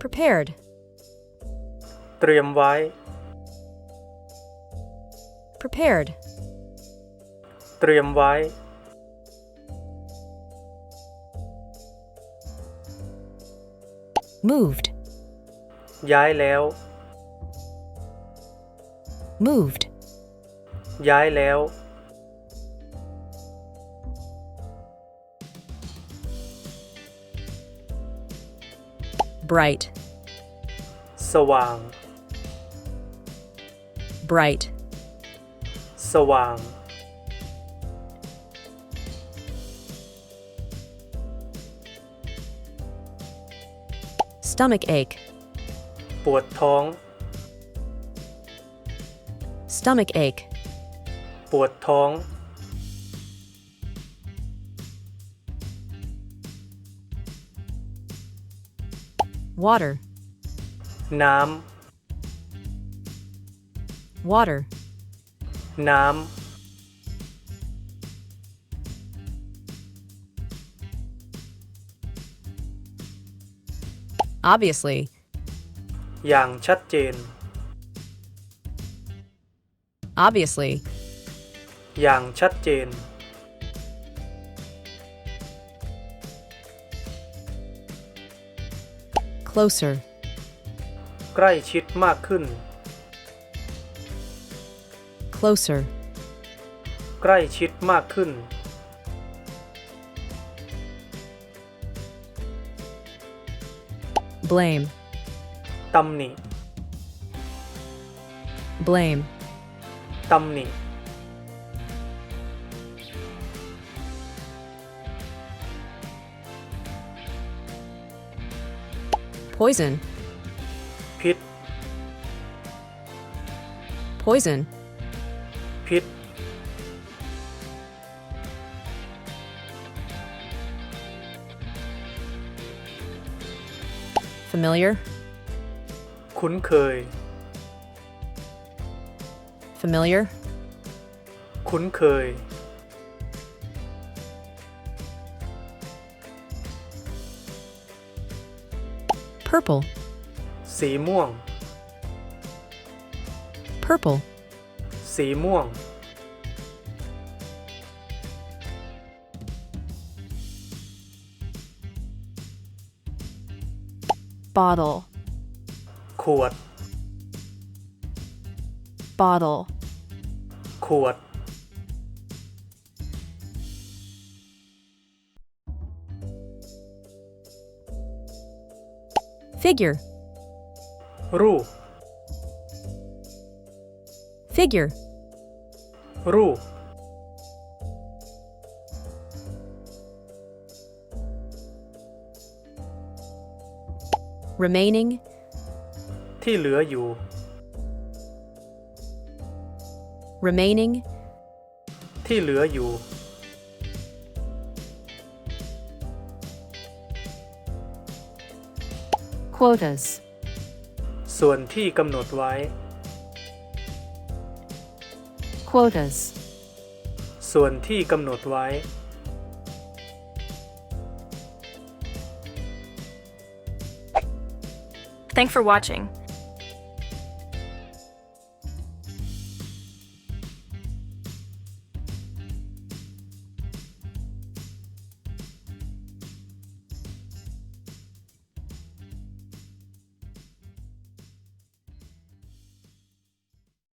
prepared, เตรียมไว้ prepared, เตรียมไว้ moved, ย้ายแล้ว moved, ย้ายแล้ว bright, สว่าง bright, สว่าง stomach ache, ปวดท้อง stomach ache, ปวดท้อง water, น้ water, ำ น้ obviously, ำ อย่างชัดเจน obviously, อย่างชัดเจน Closer, ใกล้ชิดมากขึ้น closer, ใกล้ชิดมากขึ้น blame, ตำหนิ blame, ตำหนิ poison, พิษ poison, พิษ familiar, คุ้นเคย familiar, คุ้นเคย purple, สีม่วง purple, สีม่วง bottle, ขวด bottle, ขวด figure, รูป figure, รูป remaining, ที่เหลืออยู่ remaining, ที่เหลืออยู่ quotas, ส่วนที่กำหนดไว้ quotas. ส่วนที่กำหนดไว้ Thanks for watching.